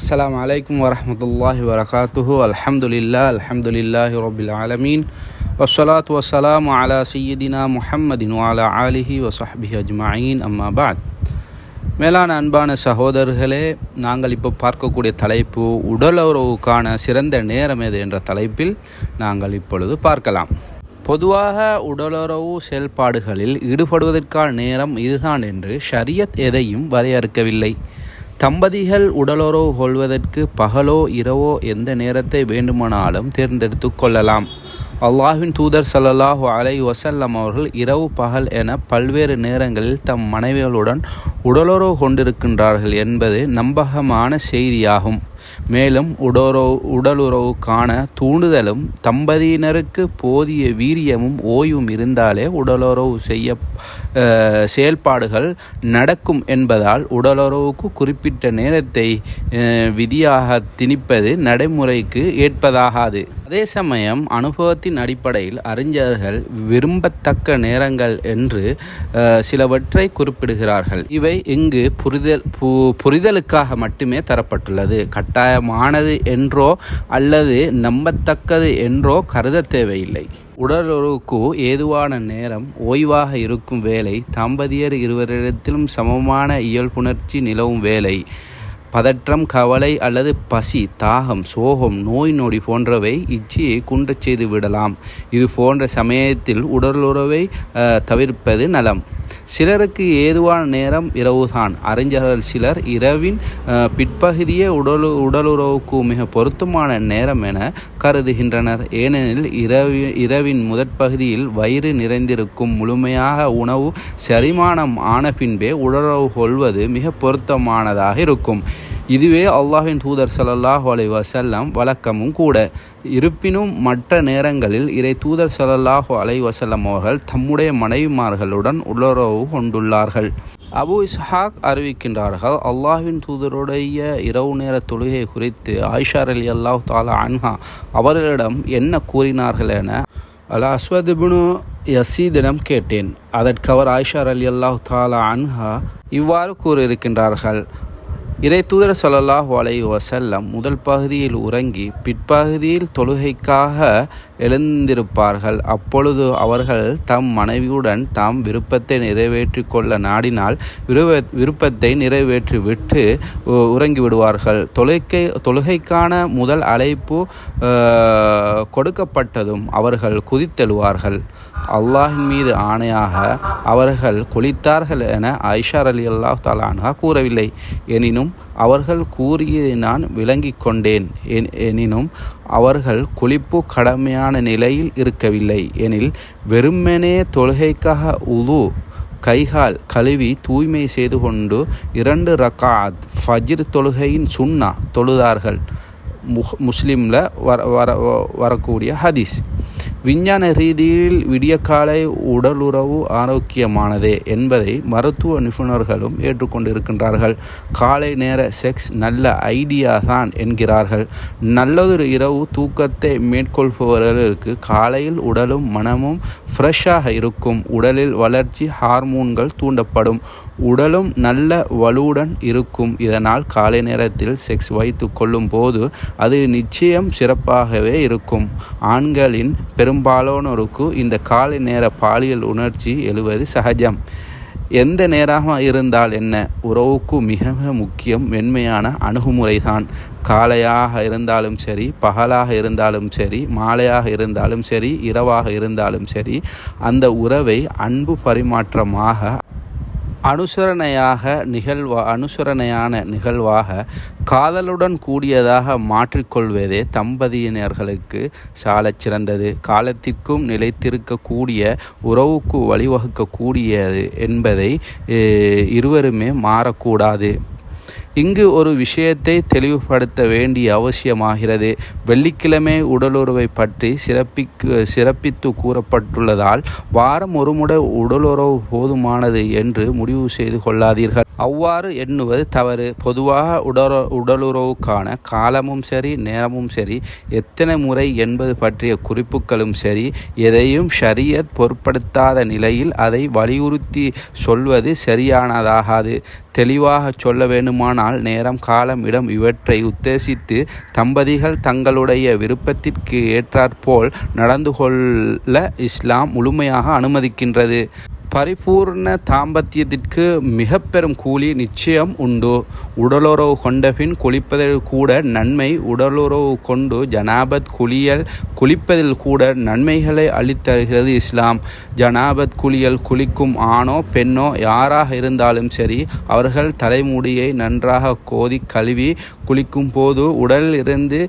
அஸ்லாம் வலைக்கம் வரமத்துல்லாஹி வரகாத்துஹு அலமதுல்லா அலமதுல்லாஹி ரபில் ஆலமீன் வசலாத் வசலாம் அலா சையதினா முஹம்மதின் வாலா ஆலிஹி வசஹபி அஜ்மாயின் அம்மாபாத் மேலான அன்பான சகோதரர்களே நாங்கள் இப்போ பார்க்கக்கூடிய தலைப்பு உடலுறவுக்கான சிறந்த நேரம் எது என்ற தலைப்பில் நாங்கள் இப்பொழுது பார்க்கலாம். பொதுவாக உடலுறவு செயல்பாடுகளில் ஈடுபடுவதற்கான நேரம் இதுதான் என்று ஷரியத் எதையும் வரையறுக்கவில்லை. தம்பதிகள் உடலுறவு கொள்வதற்கு பகலோ இரவோ எந்த நேரத்தை வேண்டுமானாலும் தேர்ந்தெடுத்து கொள்ளலாம். அல்லாஹின் தூதர் சல்லாஹு அலை வசல்லம் அவர்கள் இரவு பகல் என பல்வேறு நேரங்களில் தம் மனைவிகளுடன் உடலுறவு கொண்டிருக்கின்றார்கள் என்பது நம்பகமான செய்தியாகும். மேலும் உடலுறவு உடலுறவுக்கான தூண்டுதலும் தம்பதியினருக்கு போதிய வீரியமும் ஓய்வும் இருந்தாலே உடலுறவு செய்ய அஹ், செயல்பாடுகள் நடக்கும் என்பதால் உடலுறவுக்கு குறிப்பிட்ட நேரத்தை அஹ், விதியாக திணிப்பது நடைமுறைக்கு ஏற்பதாகாது. அதே சமயம் அனுபவத்தின் அடிப்படையில் அறிஞர்கள் விரும்பத்தக்க நேரங்கள் என்று சிலவற்றை குறிப்பிடுகிறார்கள். இவை இங்கு புரிதல் பு- புரிதலுக்காக மட்டுமே தரப்பட்டுள்ளது. கட்டாயமானது என்றோ அல்லது நம்பத்தக்கது என்றோ கருத தேவையில்லை. உடலுறவுக்கு ஏதுவான நேரம் ஓய்வாக இருக்கும் வேலை தம்பதியர் இருவரிடத்திலும் சமமான இயல்புணர்ச்சி நிலவும் வேலை. பதற்றம் கவலை அல்லது பசி தாகம் சோகம் நோய் நொடி போன்றவை இச்சையை குன்றச் செய்து விடலாம். இது போன்ற சமயத்தில் உடலுறவை தவிர்ப்பது நலம். சிலருக்கு ஏதுவான நேரம் இரவுதான். அறிஞர்கள் சிலர் இரவின் பிற்பகுதியே உடலு உடலுறவுக்கு மிக பொருத்தமான நேரம் என கருதுகின்றனர். ஏனெனில் இரவி இரவின் முதற்பகுதியில் வயிறு நிறைந்திருக்கும் முழுமையாக உணவு செரிமானம் ஆன பின்பே உடலுறவு கொள்வது மிக பொருத்தமானதாக இருக்கும். இதுவே அல்லாஹின் தூதர் சல்லாஹ் அலைஹி வசல்லம் வழக்கமும் கூட. இருப்பினும் மற்ற நேரங்களில் இறை தூதர் ஸல்லல்லாஹு அலை வசல்லம் அவர்கள் தம்முடைய மனைவிமார்களுடன் உடலுறவு கொண்டுள்ளார்கள். அபு இஸ்ஹாக் அறிவிக்கின்றார்கள் அல்லாஹின் தூதருடைய இரவு நேர தொழுகை குறித்து ஆயிஷார் அலி அல்லாஹ் தாலா அன்ஹா அவர்களிடம் என்ன கூறினார்கள் என அல் அஸ்வத் யசீதிடம் கேட்டேன். அதற்கு அவர் ஆயிஷா அலி அல்லாஹ் தாலா அன்ஹா இவ்வாறு கூறியிருக்கின்றார்கள் இறை தூதர் ஸல்லல்லாஹு அலைஹி வசல்லம் முதல் பகுதியில் உறங்கி பிற்பகுதியில் தொழுகைக்காக எழுந்திருப்பார்கள். அப்பொழுது அவர்கள் தம் மனைவியுடன் தாம் விருப்பத்தை நிறைவேற்றி கொள்ள நாடினால் விருவ விருப்பத்தை நிறைவேற்றிவிட்டு உ- உறங்கி விடுவார்கள். தொழுகை தொழுகைக்கான முதல் அழைப்பு கொடுக்கப்பட்டதும் அவர்கள் குதித்தெழுவார்கள். அல்லாஹின் மீது ஆணையாக அவர்கள் குளித்தார்கள் என ஐஷார் அலி அல்லாஹ் தாலானா கூறவில்லை. எனினும் அவர்கள் கூறியதை நான் விளங்கிக் கொண்டேன். என்- எனினும் அவர்கள் குளிப்பு கடமையான நிலையில் இருக்கவில்லை. எனில் வெறுமனே தொழுகைக்காக உது கைகால் கழுவி தூய்மை செய்து கொண்டு இரண்டு ரக்காத் ஃபஜிர் தொழுகையின் சுன்னா தொழுதார்கள். முஹ் முஸ்லீமில் வர வர வரக்கூடிய ஹதீஸ். விஞ்ஞான ரீதியில் விடியக்காலை உடலுறவு ஆரோக்கியமானதே என்பதை மருத்துவ நிபுணர்களும் ஏற்றுக்கொண்டிருக்கின்றார்கள். காலை நேர செக்ஸ் நல்ல ஐடியா தான் என்கிறார்கள். நல்லதொரு இரவு தூக்கத்தை மேற்கொள்பவர்களுக்கு காலையில் உடலும் மனமும் ஃப்ரெஷ்ஷாக இருக்கும். உடலில் வளர்ச்சி ஹார்மோன்கள் தூண்டப்படும். உடலும் நல்ல வலுவுடன் இருக்கும். இதனால் காலை நேரத்தில் செக்ஸ் வைத்து கொள்ளும் போது அது நிச்சயம் சிறப்பாகவே இருக்கும். ஆண்களின் பெரும்பாலானோருக்கு இந்த காலை நேர பாலியல் உணர்ச்சி எழுவது சகஜம். எந்த நேரமாக இருந்தால் என்ன? உறவுக்கு மிக மிக முக்கியம் மென்மையான அணுகுமுறைதான். காலையாக இருந்தாலும் சரி பகலாக இருந்தாலும் சரி மாலையாக இருந்தாலும் சரி இரவாக இருந்தாலும் சரி அந்த உறவை அன்பு பரிமாற்றமாக அனுசரணையாக நிகழ்வா அனுசரணையான நிகழ்வாக காதலுடன் கூடியதாக மாற்றிக்கொள்வதே தம்பதியினர்களுக்கு சாலச் சிறந்தது. காலத்திற்கும் நிலைத்திருக்கக்கூடிய உறவுக்கு வழிவகுக்கக்கூடியது என்பதை இருவருமே மாறக்கூடாது. இங்கு ஒரு விஷயத்தை தெளிவுபடுத்த வேண்டிய அவசியமாகிறது. வெள்ளிக்கிழமை உடலுறவை பற்றி சிறப்பிக்கு சிறப்பித்து கூறப்பட்டுள்ளதால் வாரம் ஒருமுறை உடலுறவு போதுமானது என்று முடிவு செய்து கொள்ளாதீர்கள். அவ்வாறு எண்ணுவது தவறு. பொதுவாக உடல் உடலுறவுக்கான காலமும் சரி நேரமும் சரி எத்தனை முறை என்பது பற்றிய குறிப்புகளும் சரி எதையும் ஷரியத் பொருட்படுத்தாத நிலையில் அதை வலியுறுத்தி சொல்வது சரியானதாகாது. தெளிவாக சொல்ல வேண்டுமான நாள் நேரம் காலம் இடம் இவற்றை உத்தேசித்து தம்பதிகள் தங்களுடைய விருப்பத்திற்கு ஏற்றாற்போல் நடந்து கொள்ள இஸ்லாம் முழுமையாக அனுமதிக்கின்றது. பரிபூர்ண தாம்பத்தியத்திற்கு மிக பெரும் கூலி நிச்சயம் உண்டு. உடலுறவு கொண்டபின் குளிப்பதில் கூட நன்மை உடலுறவு கொண்டு ஜனாபத் குளியல் குளிப்பதில் கூட நன்மைகளை அளித்தருகிறது இஸ்லாம். ஜனாபத் குளியல் குளிக்கும் ஆணோ பெண்ணோ யாராக இருந்தாலும் சரி அவர்கள் தலைமுடியை நன்றாக கோதி கழுவி குளிக்கும் போது உடலில் இருந்து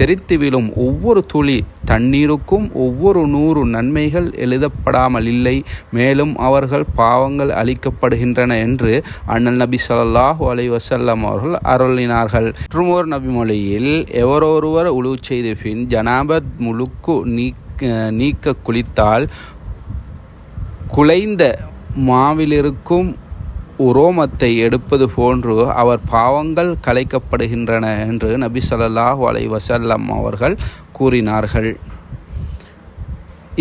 தெரித்து விழும் ஒவ்வொரு துளி தண்ணீருக்கும் ஒவ்வொரு நூறு நன்மைகள் எழுதப்படாமல் இல்லை மேலும் மேலும் அவர்கள் பாவங்கள் அளிக்கப்படுகின்றன என்று அண்ணல் நபி சொல்லாஹு அலை வசல்லம் அவர்கள் அருளினார்கள். மற்றுமோர் நபி மொழியில் எவரொருவர் உழு செய்த பின் ஜனாபத் முழுக்கு நீக்க நீக்க குளித்தால் குலைந்த மாவிலிருக்கும் உரோமத்தை எடுப்பது போன்று அவர் பாவங்கள் கலைக்கப்படுகின்றன என்று நபி சொல்லாஹு அலை வசல்லம் அவர்கள் கூறினார்கள்.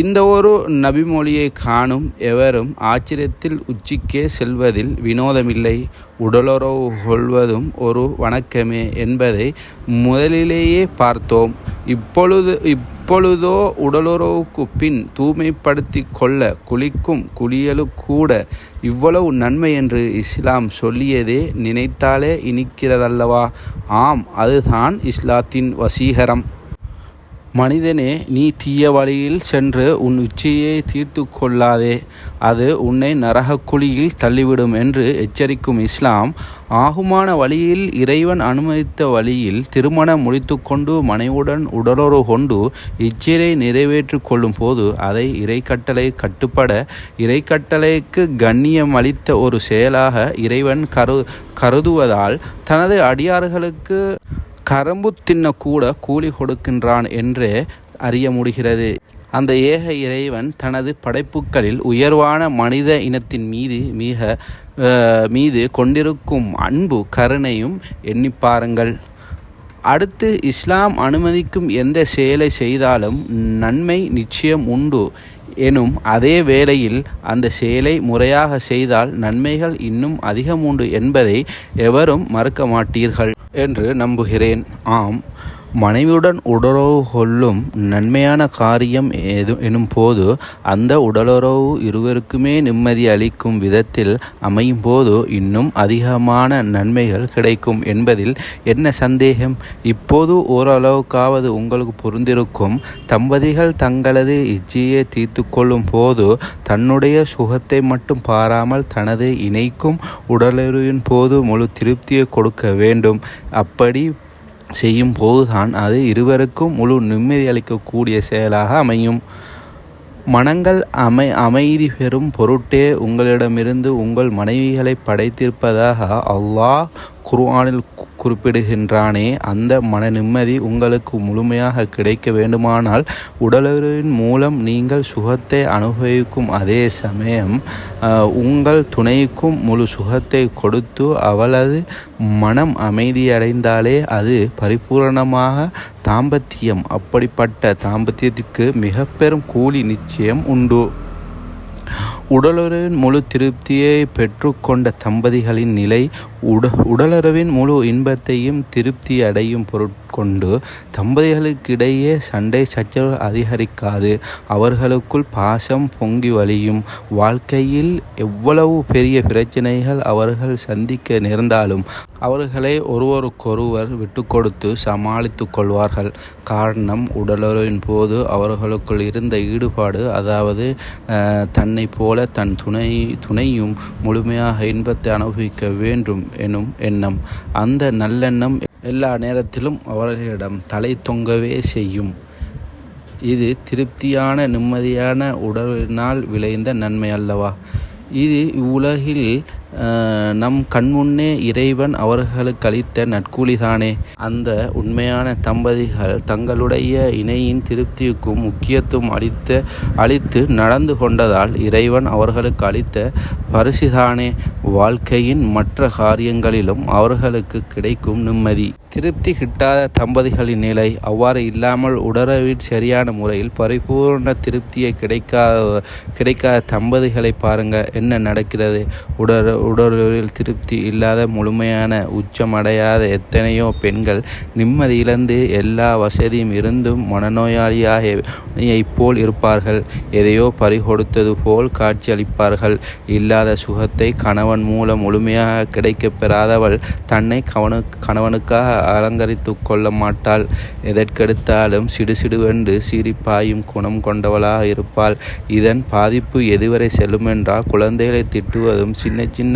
இந்த ஒரு நபிமொழியை காணும் எவரும் ஆச்சரியத்தில் உச்சிக்கே செல்வதில் வினோதமில்லை. உடலுறவு கொள்வதும் ஒரு வணக்கமே என்பதை முதலிலேயே பார்த்தோம். இப்பொழுது இப்பொழுதோ உடலுறவுக்கு பின் தூய்மைப்படுத்தி கொள்ள குளிக்கும் குளியலு கூட இவ்வளவு நன்மை என்று இஸ்லாம் சொல்லியதே நினைத்தாலே இனிக்கிறதல்லவா? ஆம் அதுதான் இஸ்லாத்தின் வசீகரம். மனிதனே நீ தீய வழியில் சென்று உன் உச்சியை தீர்த்து கொள்ளாதே. அது உன்னை நரகக்குழியில் தள்ளிவிடும் என்று எச்சரிக்கும் இஸ்லாம். ஆகுமான வழியில் இறைவன் அனுமதித்த வழியில் திருமணம் முடித்துக்கொண்டு மனைவுடன் உடலுறவு கொண்டு இச்சிறை நிறைவேற்றி கொள்ளும் போது அதை இறைக்கட்டளை கட்டுப்பட இறைக்கட்டளைக்கு கண்ணியம் அளித்த ஒரு செயலாக இறைவன் கரு கருதுவதால் தனது அடியார்களுக்கு கரம்பு தின்ன கூட கூலி கொடுக்கின்றான் என்றே அறிய முடிகிறது. அந்த ஏக இறைவன் தனது படைப்புகளில் உயர்வான மனித இனத்தின் மீது மிக மீது கொண்டிருக்கும் அன்பு கருணையும் எண்ணிப்பாருங்கள் அடுத்து இஸ்லாம் அனுமதிக்கும் எந்த செயலை செய்தாலும் நன்மை நிச்சயம் உண்டு எனும் அதே வேளையில் அந்த செயலை முறையாக செய்தால் நன்மைகள் இன்னும் அதிகம் உண்டு என்பதை எவரும் மறுக்க மாட்டீர்கள். என்று நம்புகிறேன். ஆம். மனைவியுடன் உடலுறவு கொள்ளும் நன்மையான காரியம் எது எனும் போது அந்த உடலுறவு இருவருக்குமே நிம்மதி அளிக்கும் விதத்தில் அமையும் போது இன்னும் அதிகமான நன்மைகள் கிடைக்கும் என்பதில் என்ன சந்தேகம்? இப்போது ஓரளவுக்காவது உங்களுக்கு புரிந்திருக்கும். தம்பதிகள் தங்களது இச்சையை தீர்த்து கொள்ளும் போது தன்னுடைய சுகத்தை மட்டும் பாராமல் தனது இணைக்கும் உடலுறவின் போது முழு திருப்தியை கொடுக்க வேண்டும். அப்படி செய்யும் போதுதான் அது இருவருக்கும் முழு நிம்மதி அளிக்கக்கூடிய செயலாக அமையும். மனங்கள் அமை அமைதி பெறும் பொருட்டே உங்களிடமிருந்து உங்கள் மனைவிகளை படைத்திருப்பதாக அல்லாஹ் குர்ஆனில் குறிப்பிடுகின்றானே அந்த மன நிம்மதி உங்களுக்கு முழுமையாக கிடைக்க வேண்டுமானால் உடலுறவின் மூலம் நீங்கள் சுகத்தை அனுபவிக்கும் அதே சமயம் உங்கள் துணைக்கும் முழு சுகத்தை கொடுத்து அவளது மனம் அமைதியடைந்தாலே அது பரிபூரணமாக தாம்பத்தியம். அப்படிப்பட்ட தாம்பத்தியத்திற்கு மிக பெரும் கூலி நிச்சயம் உண்டு. உடலுறவின் முழு திருப்தியை பெற்றுக்கொண்ட தம்பதிகளின் நிலை உட உடலுறவின் முழு இன்பத்தையும் திருப்தி அடையும் பொருட்கொண்டு தம்பதிகளுக்கிடையே சண்டை சச்சரவு அதிகரிக்காது. அவர்களுக்குள் பாசம் பொங்கி வழியும். வாழ்க்கையில் எவ்வளவு பெரிய பிரச்சனைகள் அவர்கள் சந்திக்க நேர்ந்தாலும் அவர்களை ஒருவருக்கொருவர் விட்டு கொடுத்து சமாளித்து கொள்வார்கள். காரணம் உடலுறவின் போது அவர்களுக்குள் இருந்த ஈடுபாடு அதாவது தன்னை போல தன் துணை துணையும் முழுமையாக இன்பத்தை அனுபவிக்க வேண்டும் எனும் எண்ணம். அந்த நல்லெண்ணம் எல்லா நேரத்திலும் அவர்களிடம் தலை தொங்கவே செய்யும். இது திருப்தியான நிம்மதியான உடலினால் விளைந்த நன்மை அல்லவா? இது இவ்வுலகில் நம் கண்முன்னே இறைவன் அவர்களுக்கு அளித்த நட்கூலிதானே அந்த உண்மையான தம்பதிகள் தங்களுடைய இணையின் திருப்திக்கும் முக்கியத்துவம் அளித்த அளித்து நடந்து கொண்டதால் இறைவன் அவர்களுக்கு அளித்த பரிசுதானே. வாழ்க்கையின் மற்ற காரியங்களிலும் அவர்களுக்கு கிடைக்கும் நிம்மதி. திருப்தி கிட்டாத தம்பதிகளின் நிலை அவ்வாறு இல்லாமல் உடறவில் சரியான முறையில் பரிபூர்ண திருப்தியை கிடைக்காத கிடைக்காத தம்பதிகளை பாருங்கள் என்ன நடக்கிறது? உடற உடலுறவில் திருப்தி இல்லாத முழுமையான உச்சமடையாத எத்தனையோ பெண்கள் நிம்மதி இழந்து எல்லா வசதியும் இருந்தும் மனநோயாளியாக போல் இருப்பார்கள். எதையோ பறிகொடுத்தது போல் காட்சியளிப்பார்கள். இல்லாத சுகத்தை கணவன் மூலம் முழுமையாக கிடைக்கப் பெறாதவள் தன்னை கவனு கணவனுக்காக அலங்கரித்து கொள்ள மாட்டாள். எதற்கெடுத்தாலும் சிடுசிடுவென்று சீரிப்பாயும் குணம் கொண்டவளாக இருப்பாள். இதன் பாதிப்பு எதுவரை செல்லுமென்றால் குழந்தைகளை திட்டுவதும் சின்ன சின்ன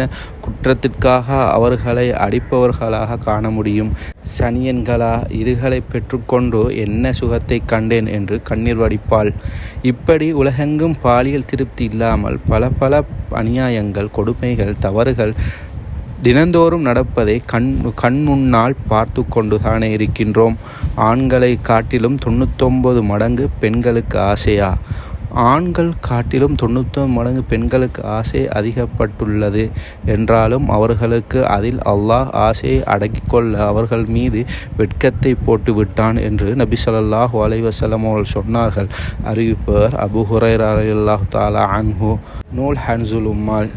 குற்றத்திற்காக அவர்களை அடிப்பவர்களாக காண முடியும்? சனியன்களா இதுகளை பெற்றுக்கொண்டு என்ன சுகத்தை கண்டேன்? என்று கண்ணீர் வடிப்பாள். இப்படி உலகெங்கும் பாலியல் திருப்தி இல்லாமல் பல பல அநியாயங்கள் கொடுமைகள் தவறுகள் தினந்தோறும் நடப்பதை கண் கண் முன்னால் பார்த்து கொண்டு தானே இருக்கின்றோம். ஆண்களை காட்டிலும் தொண்ணூத்தொம்பது மடங்கு பெண்களுக்கு ஆசையா? ஆண்கள் காட்டிலும் தொண்ணூத்தொம்பது மடங்கு பெண்களுக்கு ஆசை அதிகப்பட்டுள்ளது என்றாலும் அவர்களுக்கு அதில் அல்லாஹ் ஆசையை அடக்கிக்கொள்ள அவர்கள் மீது வெட்கத்தை போட்டு விட்டான் என்று நபி சொல்லாஹ் அலைவசலம் அவர்கள் சொன்னார்கள். அறிவிப்பவர் அபு ஹுரைர் அல்லாஹ் தாலா அன்ஹு. நூல் ஹன்சுல் உம்மால்.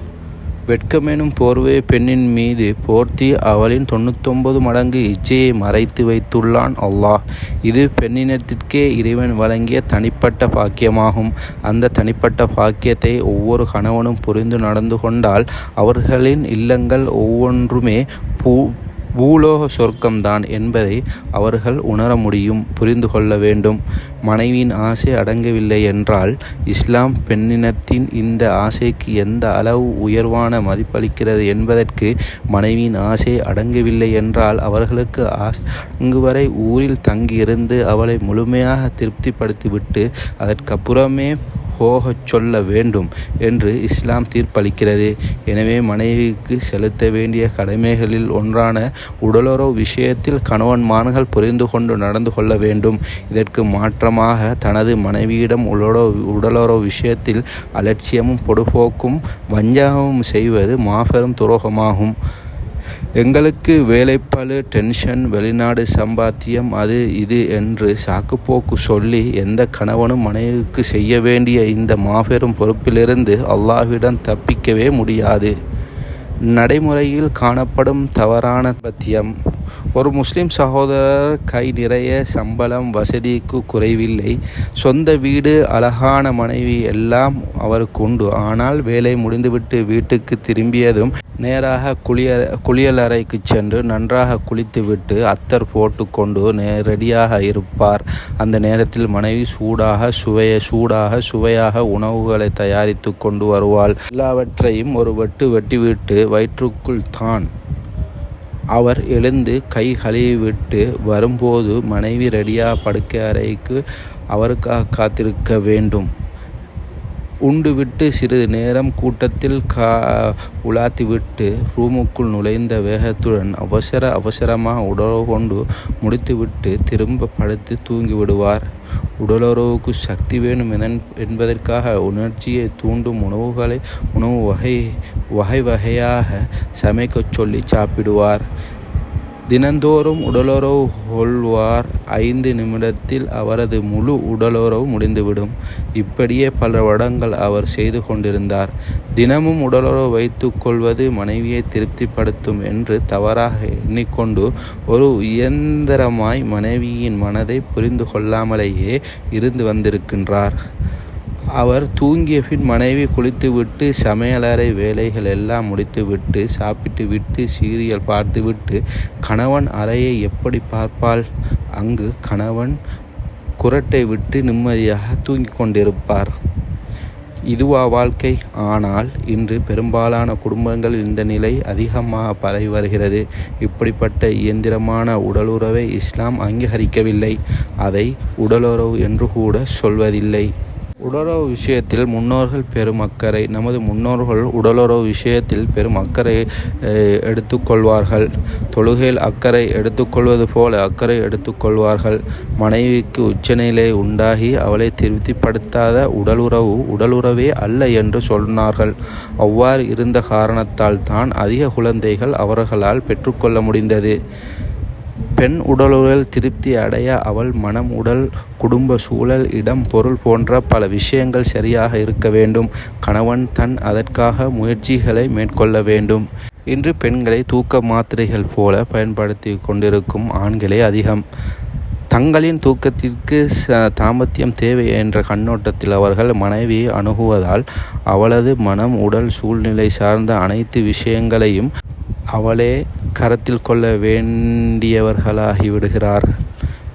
வெட்கமெனும் போர்வே பெண்ணின் மீது போர்த்தி அவளின் தொண்ணூத்தொன்பது மடங்கு இச்சையை மறைத்து வைத்துள்ளான் அல்லாஹ். இது பெண்ணினத்திற்கே இறைவன் வழங்கிய தனிப்பட்ட பாக்கியமாகும். அந்த தனிப்பட்ட பாக்கியத்தை ஒவ்வொரு கணவனும் புரிந்து நடந்து கொண்டால் அவர்களின் இல்லங்கள் ஒவ்வொன்றுமே பூ பூலோக சொர்க்கம்தான் என்பதை அவர்கள் உணர முடியும் புரிந்து கொள்ள வேண்டும். மனைவியின் ஆசை அடங்கவில்லை என்றால் இஸ்லாம் பெண்ணினத்தின் இந்த ஆசைக்கு எந்த அளவு உயர்வான மதிப்பளிக்கிறது என்பதற்கு மனைவியின் ஆசை அடங்கவில்லை என்றால் அவர்களுக்கு அங்கு வரை ஊரில் தங்கியிருந்து அவளை முழுமையாக திருப்திப்படுத்திவிட்டு அதற்கப்புறமே போகச் சொல்ல வேண்டும் என்று இஸ்லாம் தீர்ப்பளிக்கிறது. எனவே மனைவிக்கு செலுத்த வேண்டிய கடமைகளில் ஒன்றான உடலுறவு விஷயத்தில் கணவன்மார்கள் புரிந்து கொண்டு நடந்து கொள்ள வேண்டும். இதற்கு மாற்றமாக தனது மனைவியிடம் உடலுறவு உடலுறவு விஷயத்தில் அலட்சியமும் பொடுபோக்கும் வஞ்சகமும் செய்வது மாபெரும் துரோகமாகும். எங்களுக்கு வேலைப்பளு டென்ஷன் வெளிநாடு சம்பாத்தியம் அது இது என்று சாக்குப்போக்கு சொல்லி எந்த கணவனும் மனைவிக்கு செய்ய வேண்டிய இந்த மாபெரும் பொறுப்பிலிருந்து அல்லாஹ்விடம் தப்பிக்கவே முடியாது. நடைமுறையில் காணப்படும் தவறான பத்தியம் ஒரு முஸ்லீம் சகோதரர் கை நிறைய சம்பளம் வசதிக்கு குறைவில்லை. சொந்த வீடு அழகான மனைவி எல்லாம் அவருக்கு உண்டு. ஆனால் வேலை முடிந்துவிட்டு வீட்டுக்கு திரும்பியதும் நேராக குளிய குளியலறைக்கு சென்று நன்றாக குளித்துவிட்டு அத்தர் போட்டுக்கொண்டு நேரடியாக இருப்பார். அந்த நேரத்தில் மனைவி சூடாக சுவைய சூடாக சுவையாக உணவுகளை தயாரித்து கொண்டு வருவாள். எல்லாவற்றையும் ஒரு வெட்டு வெட்டிவிட்டு வயிற்றுக்குள் தான் அவர் எழுந்து கை கழுவிவிட்டு வரும்போது மனைவி ரெடியாக படுக்கை அறைக்கு அவருக்காக காத்திருக்க வேண்டும். உண்டுவிட்டு சிறிது நேரம் கூட்டத்தில் கா உலாத்திவிட்டு ரூமுக்குள் நுழைந்த வேகத்துடன் அவசர அவசரமாக உடல் கொண்டு முடித்துவிட்டு திரும்ப படுத்து தூங்கிவிடுவார். உடலுறவுக்கு சக்தி வேணும் என்பதற்காக உணர்ச்சியை தூண்டும் உணவுகளை உணவு வகை வகை வகையாக சமைக்கச் சொல்லி சாப்பிடுவார். தினந்தோறும் உடலுறவு கொள்வார். ஐந்து நிமிடத்தில் அவரது முழு உடலுறவு முடிந்துவிடும். இப்படியே பல வருடங்கள் அவர் செய்து கொண்டிருந்தார். தினமும் உடலுறவு வைத்து கொள்வது மனைவியை திருப்திப்படுத்தும் என்று தவறாக எண்ணிக்கொண்டு ஒரு இயந்திரமாய் மனைவியின் மனதை புரிந்து கொள்ளாமலேயே இருந்து வந்திருக்கின்றார். அவர் தூங்கிய பின் மனைவி குளித்துவிட்டு சமையலறை வேலைகள் எல்லாம் முடித்துவிட்டு சாப்பிட்டு விட்டு சீரியல் பார்த்துவிட்டு கணவன் அறையை எப்படி பார்ப்பாள்? அங்கு கணவன் குரட்டை விட்டு நிம்மதியாக தூங்கிக் கொண்டிருப்பார். இதுவா வாழ்க்கை? ஆனால் இன்று பெரும்பாலான குடும்பங்கள் இந்த நிலை அதிகமாக பரவி வருகிறது. இப்படிப்பட்ட இயந்திரமான உடலுறவை இஸ்லாம் அங்கீகரிக்கவில்லை. அதை உடலுறவு என்று கூட சொல்வதில்லை. உடலுறவு விஷயத்தில் முன்னோர்கள் பெரும் அக்கறை நமது முன்னோர்கள் உடலுறவு விஷயத்தில் பெரும் அக்கறை எடுத்துக்கொள்வார்கள். தொழுகையில் அக்கறை எடுத்துக்கொள்வது போல அக்கறை எடுத்துக்கொள்வார்கள். மனைவிக்கு உச்சநிலை உண்டாகி அவளை திருப்திப்படுத்தாத உடலுறவு உடலுறவே அல்ல என்று சொன்னார்கள். அவ்வாறு இருந்த காரணத்தால் தான் அதிக குழந்தைகள் அவர்களால் பெற்றுக்கொள்ள முடிந்தது. பெண் உடலுறல் திருப்தி அடைய அவள் மனம் உடல் குடும்ப சூழல் இடம் பொருள் போன்ற பல விஷயங்கள் சரியாக இருக்க வேண்டும். கணவன் தன் அதற்காக முயற்சிகளை மேற்கொள்ள வேண்டும். இன்று பெண்களை தூக்க மாத்திரைகள் போல பயன்படுத்தி கொண்டிருக்கும் ஆண்களே அதிகம். தங்களின் தூக்கத்திற்கு தாமத்தியம் தேவை என்ற கண்ணோட்டத்தில் அவர்கள் மனைவியை அணுகுவதால் அவளது மனம் உடல் சூழ்நிலை சார்ந்த அனைத்து விஷயங்களையும் அவளே கரத்தில் கொள்ள வேண்டியவர்களாகி விடுகிறார்.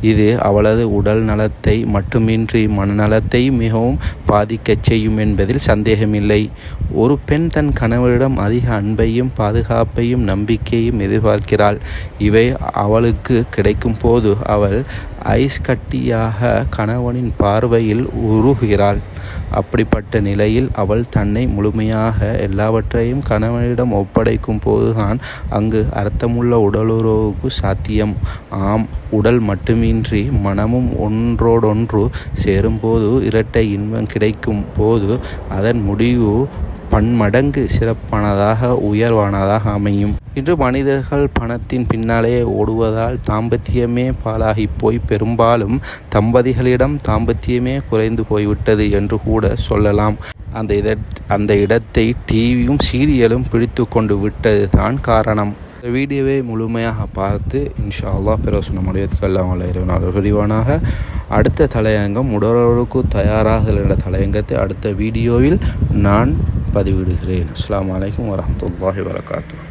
இது அவளது உடல் நலத்தை மட்டுமின்றி மனநலத்தை மிகவும் பாதிக்கச் செய்யும் என்பதில் சந்தேகமில்லை. ஒரு பெண் தன் கணவரிடம் அதிக அன்பையும் பாதுகாப்பையும் நம்பிக்கையும் எதிர்பார்க்கிறாள். இவை அவளுக்கு கிடைக்கும் போது அவள் ஐஸ் கட்டியாக கணவனின் பார்வையில் உருகுகிறாள். அப்படிப்பட்ட நிலையில் அவள் தன்னை முழுமையாக எல்லாவற்றையும் கணவனிடம் ஒப்படைக்கும் போதுதான் அங்கு அர்த்தமுள்ள உடலுறவுக்கு சாத்தியம். ஆம் உடல் மட்டுமின்றி மனமும் ஒன்றோடொன்று சேரும்போது இரட்டை இன்பம் கிடைக்கும் போது அதன் முடிவு பன்மடங்கு சிறப்பானதாக உயர்வானதாக அமையும். இன்று மனிதர்கள் பணத்தின் பின்னாலே ஓடுவதால் தாம்பத்தியமே பாலாகி போய் பெரும்பாலும் தம்பதிகளிடம் தாம்பத்தியமே குறைந்து போய்விட்டது என்று கூட சொல்லலாம். அந்த இத அந்த இடத்தை டிவியும் சீரியலும் பிடித்து கொண்டு விட்டது தான் காரணம். இந்த வீடியோவை முழுமையாக பார்த்து இன்ஷா அல்லா பிரோசன முடியத்துக்கு எல்லாம் இறைவனால் விரிவானாக அடுத்த தலையங்கம் உடலுறவுக்கு தயாராக என்ற தலையங்கத்தை அடுத்த வீடியோவில் நான் பதிவிடுகிறேன். அஸ்லாம் வலைக்கம் வரமத்துல்லாஹி வரகாத்து